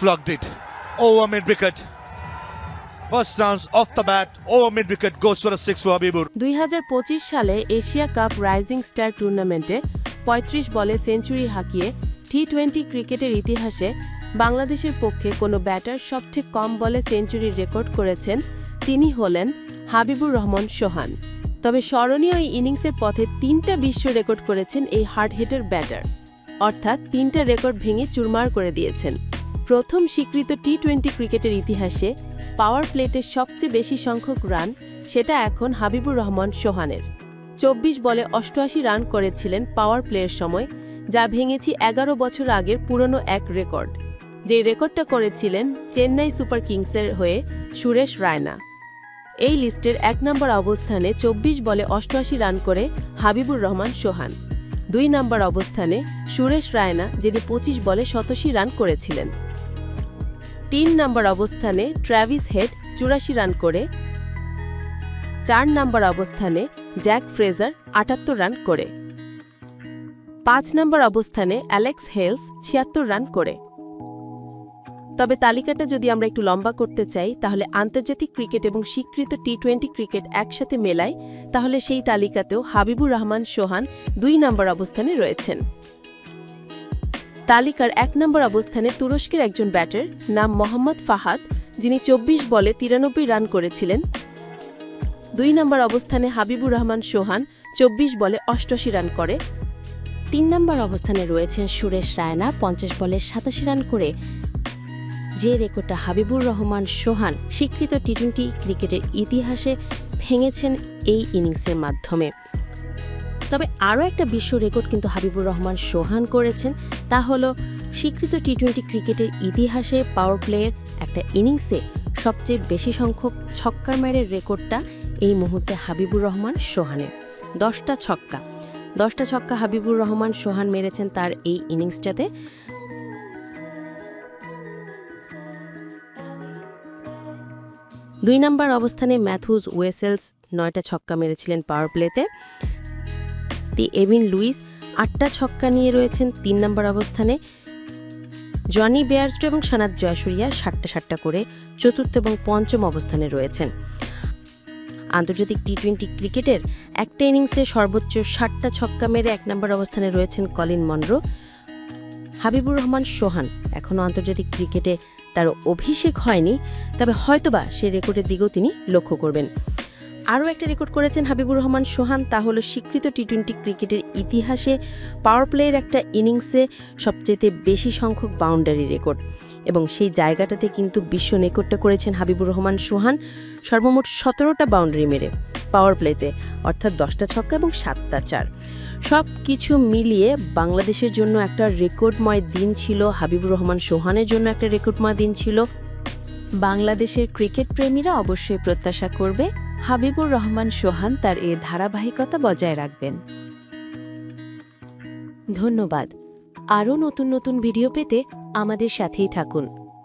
slugged it over mid wicket. First dance off the bat, over mid wicket goes for a six for Habibur. দুই হাজার পঁচিশ সালে Asia cup rising star টুর্নামেন্টে ৩৫ বলে century হাঁকিয়ে T twenty ক্রিকেটের ইতিহাসে বাংলাদেশের পক্ষে কোনো ব্যাটার সবচেয়ে কম বলে সেঞ্চুরির রেকর্ড করেছেন তিনি হলেন হাবিবুর রহমান সোহান। তবে স্মরণীয় এই ইনিংসের পথে তিনটা বিশ্ব রেকর্ড করেছেন এই হার্ড হিটার ব্যাটার। অর্থাৎ তিনটা রেকর্ড ভেঙে চুরমার করে দিয়েছেন। প্রথম স্বীকৃত টি টোয়েন্টি ক্রিকেটের ইতিহাসে পাওয়ার প্লেটের সবচেয়ে বেশি সংখ্যক রান সেটা এখন হাবিবুর রহমান সোহানের। চব্বিশ বলে অষ্টআশি রান করেছিলেন পাওয়ার প্লেয়ের সময়, যা ভেঙেছি এগারো বছর আগের পুরনো এক রেকর্ড যে রেকর্ডটা করেছিলেন চেন্নাই সুপার কিংসের হয়ে সুরেশ রায়না। এই লিস্টের এক নম্বর অবস্থানে চব্বিশ বলে অষ্টআশি রান করে হাবিবুর রহমান সোহান। দুই নম্বর অবস্থানে সুরেশ রায়না, যিনি পঁচিশ বলে শতশি রান করেছিলেন। তিন নম্বর অবস্থানে ট্র্যাভিস হেড চুরাশি রান করে, চার নম্বর অবস্থানে জ্যাক ফ্রেজার আটাত্তর রান করে। পাঁচ নম্বর অবস্থানে অ্যালেক্স হেলস ছিয়াত্তর রান করে। তবে তালিকাটা যদি আমরা একটু লম্বা করতে চাই, তাহলে আন্তর্জাতিক ক্রিকেট এবং স্বীকৃত টি টোয়েন্টি ক্রিকেট একসাথে মেলায়, তাহলে সেই তালিকাতেও হাবিবুর রহমান সোহান দুই নম্বর অবস্থানে রয়েছেন। তালিকার এক নম্বর অবস্থানে তুরস্কের একজন ব্যাটার নাম মোহাম্মদ ফাহাদ, যিনি চব্বিশ বলে তিরানব্বই রান করেছিলেন। দুই নম্বর অবস্থানে হাবিবুর রহমান সোহান, চব্বিশ বলে অষ্টআশি রান করে। তিন নম্বর অবস্থানে রয়েছেন সুরেশ রায়না, পঞ্চাশ বলে সাতাশি রান করে। যে রেকর্ডটা হাবিবুর রহমান সোহান স্বীকৃত টি টোয়েন্টি ক্রিকেটের ইতিহাসে ভেঙেছেন এই ইনিংসের মাধ্যমে। তবে আরও একটা বিশ্ব রেকর্ড কিন্তু হাবিবুর রহমান সোহান করেছেন, তা হল স্বীকৃত টি টোয়েন্টি ক্রিকেটের ইতিহাসে পাওয়ার প্লেয়ের একটা ইনিংসে সবচেয়ে বেশি সংখ্যক ছক্কার মারের রেকর্ডটা এই মুহূর্তে হাবিবুর রহমান সোহানের। দশটা ছক্কা। দশটা ছক্কা হাবিবুর রহমান সোহান মেরেছেন তার এই ইনিংসটাতে দুই নম্বর অবস্থানে ম্যাথুজ ওয়েসেলস নয়টা ছক্কা মেরেছিলেন পাওয়ার প্লেতে দি এভিন লুইস আটটা ছক্কা নিয়ে রয়েছেন তিন নম্বর অবস্থানে, জনি বেয়ারস্টো এবং সানাদ জয়সুরিয়া সাতটা সাতটা করে চতুর্থ এবং পঞ্চম অবস্থানে রয়েছেন। আন্তর্জাতিক টি টোয়েন্টি ক্রিকেটের একটা ইনিংসে সর্বোচ্চ ষাটটা ছক্কা মেরে এক নম্বর অবস্থানে রয়েছেন কলিন মনরো হাবিবুর রহমান, সোহান এখনও আন্তর্জাতিক ক্রিকেটে তার অভিষেক হয়নি, তবে হয়তোবা সে রেকর্ডের দিকেও তিনি লক্ষ্য করবেন। আরও একটা রেকর্ড করেছেন হাবিবুর রহমান সোহান, তা হলো স্বীকৃত টি টোয়েন্টি ক্রিকেটের ইতিহাসে পাওয়ার প্লেয়ের একটা ইনিংসে সবচেয়ে বেশি সংখ্যক বাউন্ডারি রেকর্ড। এবং সেই জায়গাটাতে কিন্তু বিশ্ব রেকর্ডটা করেছেন হাবিবুর রহমান সোহান, সর্বমোট সতেরোটা বাউন্ডারি মেরে পাওয়ার প্লেতে, অর্থাৎ দশটা ছক্কা এবং সাতটা চার। সব কিছু মিলিয়ে বাংলাদেশের জন্য একটা রেকর্ডময় দিন ছিল, হাবিবুর রহমান সোহানের জন্য একটা রেকর্ডময় দিন ছিল। বাংলাদেশের ক্রিকেট প্রেমীরা অবশ্যই প্রত্যাশা করবে হাবিবুর রহমান সোহান তার এ ধারাবাহিকতা বজায় রাখবেন। ধন্যবাদ। আরও নতুন নতুন ভিডিও পেতে আমাদের সাথেই থাকুন।